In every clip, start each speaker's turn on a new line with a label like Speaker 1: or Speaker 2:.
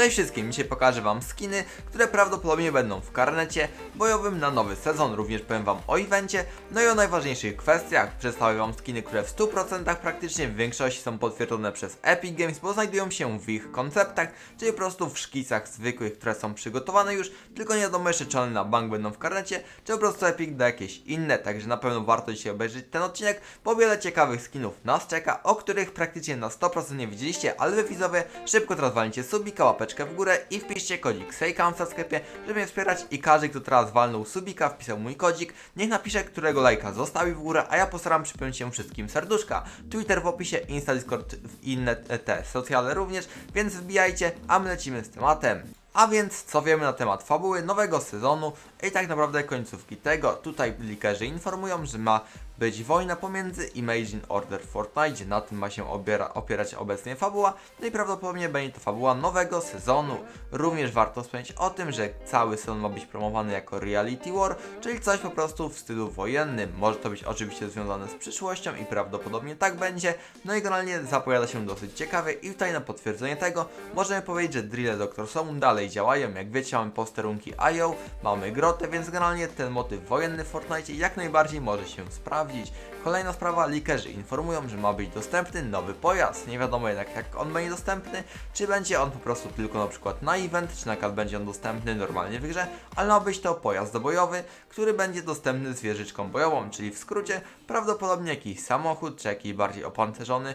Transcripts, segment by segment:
Speaker 1: Cześć wszystkim, dzisiaj pokażę wam skiny, które prawdopodobnie będą w karnecie bojowym na nowy sezon, również powiem wam o evencie, no i o najważniejszych kwestiach. Przedstawię wam skiny, które w 100% praktycznie w większości są potwierdzone przez Epic Games, bo znajdują się w ich konceptach, czyli po prostu w szkicach zwykłych, które są przygotowane już, tylko nie wiadomo jeszcze czy one na bank będą w karnecie, czy po prostu Epic da jakieś inne, także na pewno warto dzisiaj obejrzeć ten odcinek, bo wiele ciekawych skinów nas czeka, o których praktycznie na 100% nie widzieliście, ale wy widzowie szybko teraz walnijcie subika, łapeczkę w górę i wpiszcie kodzik SEJKAM w sklepie, żeby mnie wspierać i każdy, kto teraz walnął subika, wpisał mój kodzik, niech napisze, którego lajka zostawi w górę, a ja postaram przypiąć się wszystkim serduszka. Twitter w opisie, Insta, Discord i inne te socjale również, więc wbijajcie, a my lecimy z tematem. A więc co wiemy na temat fabuły nowego sezonu i tak naprawdę końcówki tego. Tutaj likerzy informują, że ma być wojna pomiędzy Imagine Order Fortnite, na tym ma się obiera, opierać obecnie fabuła, no i prawdopodobnie będzie to fabuła nowego sezonu. Również warto wspomnieć o tym, że cały sezon ma być promowany jako Reality War, czyli coś po prostu w stylu wojennym. Może to być oczywiście związane z przyszłością i prawdopodobnie tak będzie, no i generalnie zapowiada się dosyć ciekawie i tutaj na potwierdzenie tego możemy powiedzieć, że drille Dr. Somun dalej działają, jak wiecie mamy posterunki IO, mamy grotę, więc generalnie ten motyw wojenny w Fortnite jak najbardziej może się sprawdzić. sprawdzić. Kolejna sprawa, likerzy informują, że ma być dostępny nowy pojazd. Nie wiadomo jednak jak on będzie dostępny, czy będzie on po prostu tylko na przykład na event, czy na przykład będzie on dostępny normalnie w grze, ale ma być to pojazd bojowy, który będzie dostępny z wieżyczką bojową, czyli w skrócie prawdopodobnie jakiś samochód, czy jakiś bardziej opancerzony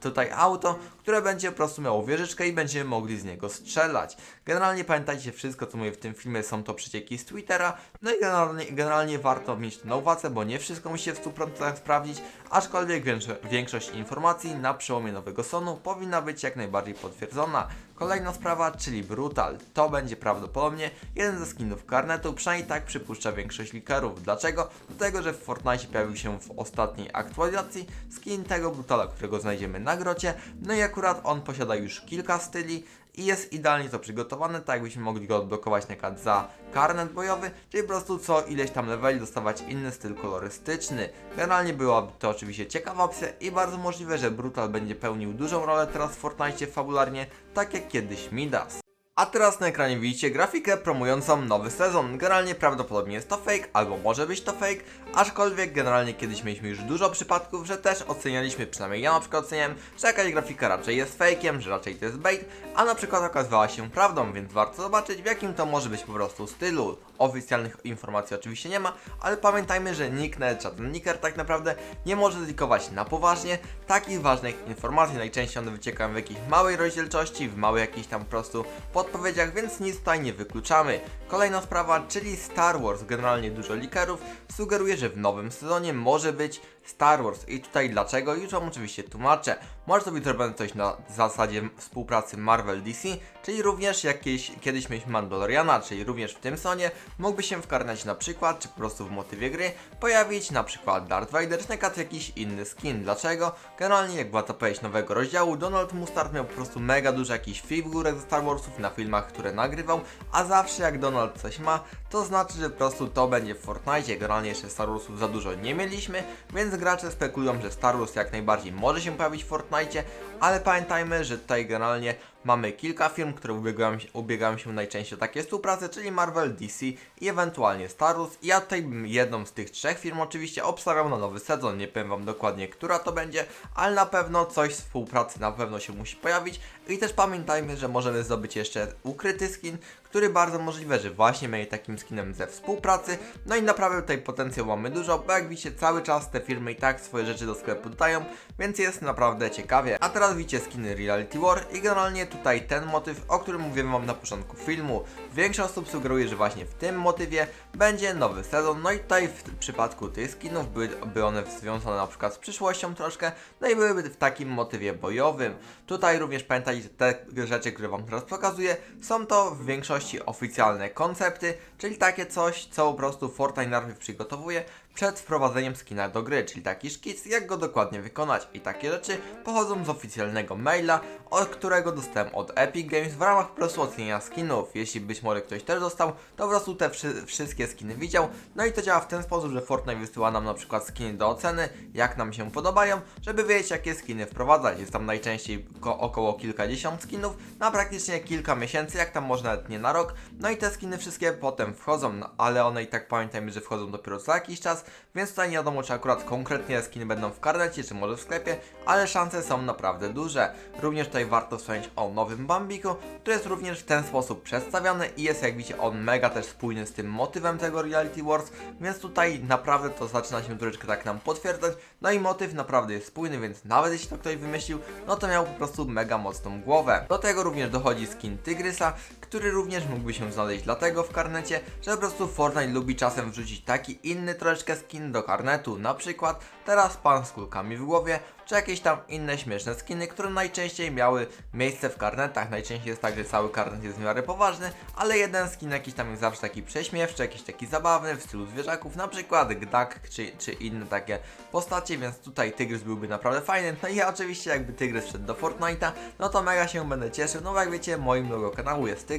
Speaker 1: tutaj auto, które będzie po prostu miało wieżyczkę i będziemy mogli z niego strzelać. Generalnie pamiętajcie, wszystko co mówię w tym filmie są to przecieki z Twittera, no i generalnie, generalnie warto mieć to na uwadze, bo nie wszystko musi się w 100% sprawdzić, aczkolwiek większo- większość informacji na przełomie nowego sonu powinna być jak najbardziej potwierdzona. Kolejna sprawa, czyli Brutal. To będzie prawdopodobnie jeden ze skinów karnetu, przynajmniej tak przypuszcza większość likerów. Dlaczego? Dlatego, że w Fortnite pojawił się w ostatniej aktualizacji skin tego Brutala, którego znajdziemy na grocie, no i akurat on posiada już kilka styli, i jest idealnie to przygotowane, tak jakbyśmy mogli go odblokować na przykład za karnet bojowy, czyli po prostu co ileś tam leveli dostawać inny styl kolorystyczny. Generalnie byłaby to oczywiście ciekawa opcja i bardzo możliwe, że Brutal będzie pełnił dużą rolę teraz w Fortnite fabularnie, tak jak kiedyś Midas. A teraz na ekranie widzicie grafikę promującą nowy sezon. Generalnie prawdopodobnie jest to fake, albo może być to fake, aczkolwiek generalnie kiedyś mieliśmy już dużo przypadków, że też ocenialiśmy, przynajmniej ja na przykład że jakaś grafika raczej jest fake'iem, że raczej to jest bait, a na przykład okazywała się prawdą, więc warto zobaczyć w jakim to może być po prostu stylu. Oficjalnych informacji oczywiście nie ma, ale pamiętajmy, że nikt, nawet żaden nicker tak naprawdę nie może dedykować na poważnie takich ważnych informacji. Najczęściej one wyciekają w jakiejś małej rozdzielczości, w małych jakichś tam po prostu podpowiedziach, więc nic tutaj nie wykluczamy. Kolejna sprawa, czyli Star Wars. Generalnie dużo likerów sugeruje, że w nowym sezonie może być Star Wars. I tutaj dlaczego? Już Wam oczywiście tłumaczę. Może to być zrobione coś na zasadzie współpracy Marvel DC, czyli również jakieś, kiedyś mieliśmy Mandaloriana, czyli również w tym sezonie mógłby się w karnecie na przykład, czy po prostu w motywie gry, pojawić na przykład Darth Vader, czy na przykład jakiś inny skin. Dlaczego? Generalnie jak była to powiedzieć nowego rozdziału, Donald Mustard miał po prostu mega dużo jakichś figurek ze Star Warsów na filmach, które nagrywał, a zawsze jak Donald coś ma, to znaczy, że po prostu to będzie w Fortnite. Generalnie jeszcze Star Warsów za dużo nie mieliśmy, więc gracze spekulują, że Star Wars jak najbardziej może się pojawić w Fortnite, ale pamiętajmy, że tutaj generalnie mamy kilka firm, które ubiegają się, ubiegają się najczęściej o takie współprace, czyli Marvel, DC i ewentualnie Star Wars. Ja tutaj bym jedną z tych trzech firm oczywiście obstawiał na nowy sezon. Nie powiem wam dokładnie, która to będzie, ale na pewno coś z współpracy na pewno się musi pojawić. I też pamiętajmy, że możemy zdobyć jeszcze ukryty skin, który bardzo możliwe, że właśnie będzie takim skinem ze współpracy. No i naprawdę tutaj potencjał mamy dużo, bo jak widzicie cały czas te firmy i tak swoje rzeczy do sklepu dodają, więc jest naprawdę ciekawie. A teraz widzicie skiny Reality War i generalnie tutaj ten motyw, o którym mówiłem wam na początku filmu. Większość osób sugeruje, że właśnie w tym motywie będzie nowy sezon, no i tutaj w przypadku tych skinów byłyby one związane na przykład z przyszłością troszkę, no i byłyby w takim motywie bojowym. Tutaj również pamiętajcie, że te rzeczy, które wam teraz pokazuję, są to w większości oficjalne koncepty, czyli takie coś, co po prostu Fortnite najpierw przygotowuje, przed wprowadzeniem skina do gry, czyli taki szkic, jak go dokładnie wykonać. I takie rzeczy pochodzą z oficjalnego maila, od którego dostałem od Epic Games w ramach prostu ocenienia skinów. Jeśli być może ktoś też dostał, to po prostu te wszy wszystkie skiny widział. No i to działa w ten sposób, że Fortnite wysyła nam na przykład skiny do oceny, jak nam się podobają, żeby wiedzieć jakie skiny wprowadzać. Jest tam najczęściej ko- około kilkadziesiąt skinów na praktycznie kilka miesięcy, jak tam można nawet nie na rok. No i te skiny wszystkie potem wchodzą, no, ale one i tak pamiętajmy, że wchodzą dopiero za jakiś czas, więc tutaj nie wiadomo czy akurat konkretnie skiny będą w karnecie, czy może w sklepie, ale szanse są naprawdę duże. Również tutaj warto wspomnieć o nowym Bambiku, który jest również w ten sposób przedstawiony i jest jak widzicie on mega też spójny z tym motywem tego Reality Wars, więc tutaj naprawdę to zaczyna się troszeczkę tak nam potwierdzać. No i motyw naprawdę jest spójny, więc nawet jeśli to ktoś wymyślił, no to miał po prostu mega mocną głowę. Do tego również dochodzi skin Tygrysa, który również mógłby się znaleźć dlatego w karnecie, że po prostu Fortnite lubi czasem wrzucić taki inny troszeczkę skin do karnetu, na przykład teraz pan z kulkami w głowie, czy jakieś tam inne śmieszne skiny, które najczęściej miały miejsce w karnetach. Najczęściej jest tak, że cały karnet jest w miarę poważny, ale jeden skin jakiś tam jest zawsze taki prześmiewczy, jakiś taki zabawny w stylu zwierzaków, na przykład Gdak czy, czy inne takie postacie, więc tutaj Tygrys byłby naprawdę fajny. No i ja oczywiście jakby Tygrys wszedł do Fortnite'a, no to mega się będę cieszył, no bo jak wiecie moim logo kanału jest Tygrys,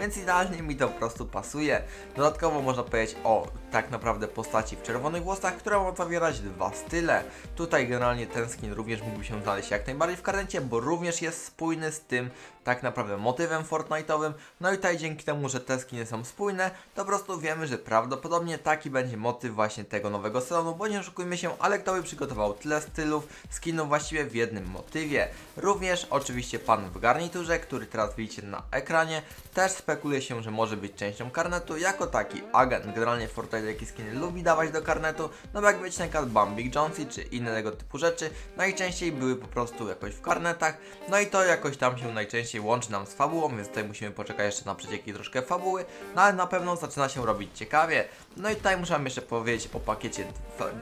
Speaker 1: więc idealnie mi to po prostu pasuje. Dodatkowo można powiedzieć o tak naprawdę postaci w czerwonych włosach, która ma zawierać dwa style. Tutaj generalnie ten skin również mógłby się znaleźć jak najbardziej w karnecie, bo również jest spójny z tym tak naprawdę motywem Fortnite'owym. No i tutaj dzięki temu, że te skiny są spójne, to po prostu wiemy, że prawdopodobnie taki będzie motyw właśnie tego nowego sezonu, bo nie oszukujmy się, ale kto by przygotował tyle stylów, skinów właściwie w jednym motywie. Również oczywiście pan w garniturze, który teraz widzicie na ekranie, też spekuluje się, że może być częścią karnetu, jako taki agent. Generalnie Fortnite jakie skiny lubi dawać do karnetu, no jak wiecie na przykład Bambik Jonesy czy inne tego typu rzeczy, najczęściej były po prostu jakoś w karnetach, no i to jakoś tam się najczęściej łączy nam z fabułą, więc tutaj musimy poczekać jeszcze na przecieki troszkę fabuły, no ale na pewno zaczyna się robić ciekawie. No i tutaj muszę jeszcze powiedzieć o pakiecie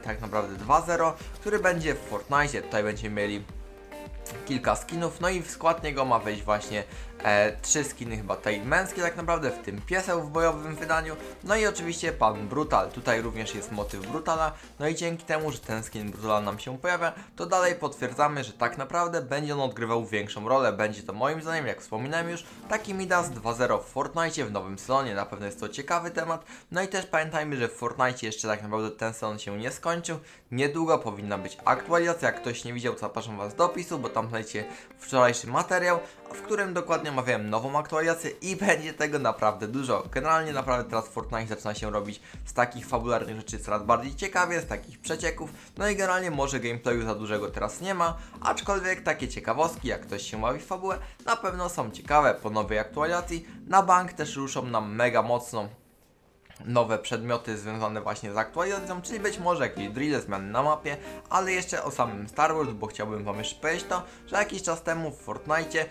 Speaker 1: tak naprawdę 2.0, który będzie w Fortnite, tutaj będziemy mieli kilka skinów, no i w skład niego ma wejść właśnie e, trzy skiny chyba tej męskie tak naprawdę, w tym pieseł w bojowym wydaniu, no i oczywiście pan Brutal, tutaj również jest motyw Brutala, no i dzięki temu, że ten skin Brutala nam się pojawia, to dalej potwierdzamy, że tak naprawdę będzie on odgrywał większą rolę, będzie to moim zdaniem, jak wspominałem już, taki Midas 2.0 w Fortnite w nowym sezonie, na pewno jest to ciekawy temat, no i też pamiętajmy, że w Fortnite jeszcze tak naprawdę ten sezon się nie skończył, niedługo powinna być aktualizacja, jak ktoś nie widział, zapraszam was do opisu, bo tam znajdziecie wczorajszy materiał, w którym dokładnie omawiałem nową aktualizację i będzie tego naprawdę dużo. Generalnie naprawdę teraz Fortnite zaczyna się robić z takich fabularnych rzeczy coraz bardziej ciekawie, z takich przecieków, no i generalnie może gameplayu za dużego teraz nie ma, aczkolwiek takie ciekawostki, jak ktoś się bawi w fabułę, na pewno są ciekawe po nowej aktualizacji. Na bank też ruszą nam mega mocno nowe przedmioty związane właśnie z aktualizacją, czyli być może jakieś drille, zmiany na mapie, ale jeszcze o samym Star Wars, bo chciałbym wam jeszcze powiedzieć to, że jakiś czas temu w Fortnite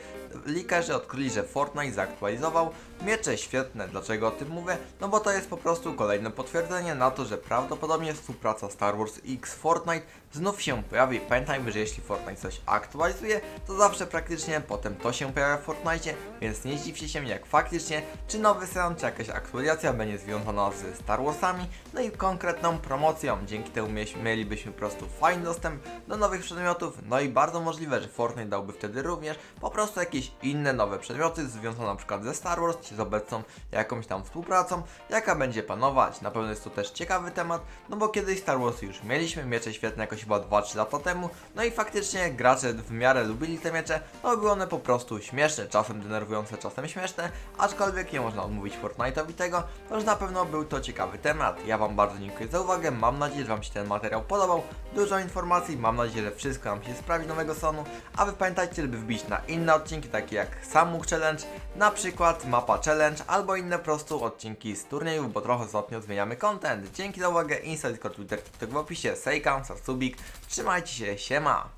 Speaker 1: likerzy odkryli, że Fortnite zaktualizował miecze świetne. Dlaczego o tym mówię? No bo to jest po prostu kolejne potwierdzenie na to, że prawdopodobnie współpraca Star Wars X Fortnite znów się pojawi. Pamiętajmy, że jeśli Fortnite coś aktualizuje, to zawsze praktycznie potem to się pojawia w Fortnite, więc nie zdziwcie się jak faktycznie, czy nowy sezon, czy jakaś aktualizacja będzie związana z Star Warsami, no i konkretną promocją. Dzięki temu mielibyśmy po prostu fajny dostęp do nowych przedmiotów, no i bardzo możliwe, że Fortnite dałby wtedy również po prostu jakieś inne nowe przedmioty związane przykład ze Star Wars, czy z obecną jakąś tam współpracą, jaka będzie panować. Na pewno jest to też ciekawy temat, no bo kiedyś Star Wars już mieliśmy, miecze świetne jakoś chyba 2-3 lata temu, no i faktycznie gracze w miarę lubili te miecze, no były one po prostu śmieszne, czasem denerwujące, czasem śmieszne, aczkolwiek nie można odmówić Fortnite'owi tego, to że na pewno był to ciekawy temat. Ja Wam bardzo dziękuję za uwagę, mam nadzieję, że Wam się ten materiał podobał, dużo informacji, mam nadzieję, że wszystko nam się sprawdzi nowego sonu, a Wy pamiętajcie, żeby wbić na inne odcinki, takie jak Samuk Challenge, na przykład Mapa Challenge, albo inne po prostu odcinki z turniejów, bo trochę ostatnio zmieniamy content. Dzięki za uwagę, Insta, Discord, Twitter, TikTok w opisie, Sejkan, Sarsubik, trzymajcie się, siema!